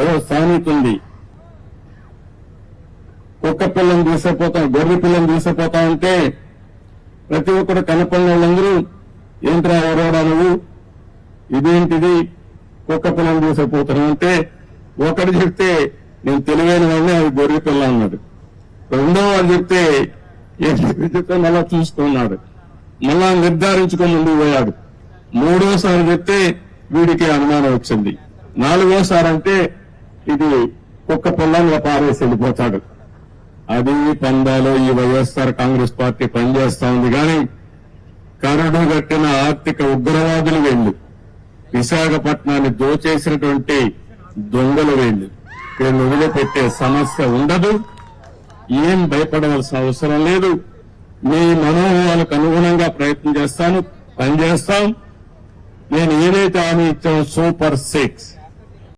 ఏదో సామెత ఉంది. కుక్క పిల్లని తీసుకుపోతాం గొర్రె పిల్లని తీసుకుపోతా ఉంటే ప్రతి ఒక్కరు కనపడిన వాళ్ళందరూ ఏంట్రా ఎవరోడా నువ్వు? ఇదేంటిది? కుక్క పిల్లని తీసుకుపోతున్నావు అంటే ఒకడు చెప్తే నేను తెలివైన వాడిని అది గొర్రె పిల్ల అన్నాడు. రెండో వాళ్ళు చెప్తే ఏంటి చెప్తే మళ్ళా చూసుకున్నాడు. మళ్ళా నిర్ధారించుకొని ముందుకు పోయాడు. మూడోసారి చెప్తే వీడికి అనుమానం వచ్చింది. నాలుగోసారి అంటే ఇది కుక్క పిల్లని పారేసి వెళ్ళిపోతాడు. అది పందాలో ఈ వైఎస్ఆర్ కాంగ్రెస్ పార్టీ పనిచేస్తా ఉంది కానీ కరడు కట్టిన ఆర్థిక ఉగ్రవాదులు వెళ్ళు. విశాఖపట్నాన్ని దోచేసినటువంటి దొంగలు వెళ్ళు. వీళ్ళని వదిలిపెట్టే సమస్య ఉండదు. ఏం భయపడవలసిన అవసరం లేదు. మీ మనోభావాలకు అనుగుణంగా ప్రయత్నం చేస్తాను పనిచేస్తాం. నేను ఏదైతే హామీ ఇచ్చానో సూపర్ సిక్స్.